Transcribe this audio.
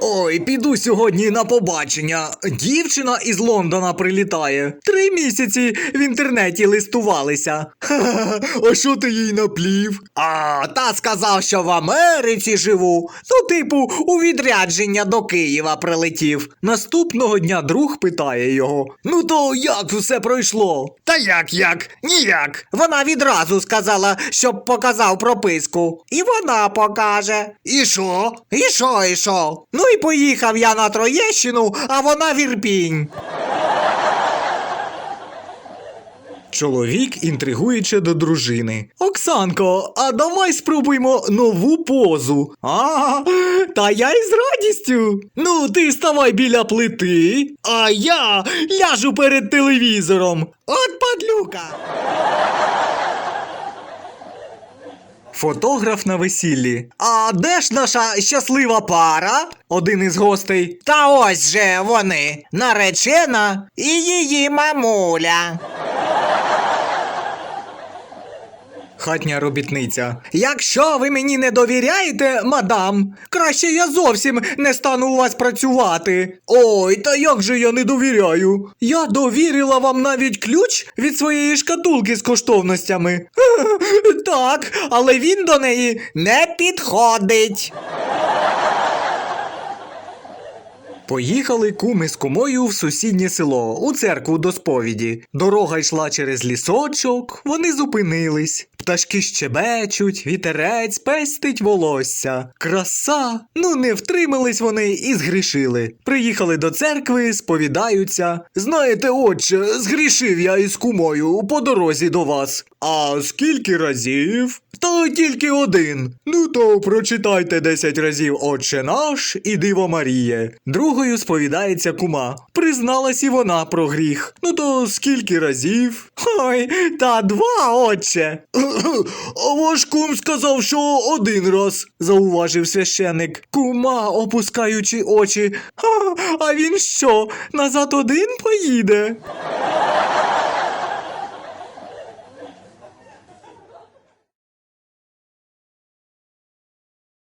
Ой, піду сьогодні на побачення. Дівчина із Лондона прилітає. Три місяці в інтернеті листувалися. Ха-ха, а що ти їй наплів? А, та сказав, що в Америці живу. Ну, типу, у відрядження до Києва прилетів. Наступного дня друг питає його: Ну то як все пройшло? Та як як? Ніяк. Вона відразу сказала, щоб показав прописку. І вона покаже. І що? І що, і що? Ну і поїхав я на Троєщину, а вона в Чоловік інтригуючи до дружини. Оксанко, а давай спробуємо нову позу. А, та я із радістю. Ну, ти ставай біля плити, а я ляжу перед телевізором. От падлюка. Фотограф на весіллі. А де ж наша щаслива пара? Один із гостей. Та ось же вони, наречена і її мамуля. Хатня робітниця. Якщо ви мені не довіряєте, мадам, краще я зовсім не стану у вас працювати. Ой, та як же я не довіряю? Я довірила вам навіть ключ від своєї шкатулки з коштовностями. Так, але він до неї не підходить. Поїхали куми з кумою в сусіднє село у церкву до сповіді. Дорога йшла через лісочок, вони зупинились. Пташки щебечуть, вітерець пестить волосся. Краса. Ну не втримались вони і згрішили. Приїхали до церкви, сповідаються. Знаєте, отче, згрішив я із кумою по дорозі до вас. А скільки разів? Та тільки один. Ну то прочитайте десять разів Отче наш і Диво Маріє. Другою сповідається кума. Призналась і вона про гріх. Ну то скільки разів? Ой, та два, отче. Ваш кум сказав, що один раз, зауважив священик. Кума, опускаючи очі. «Ха, А він що, назад один поїде?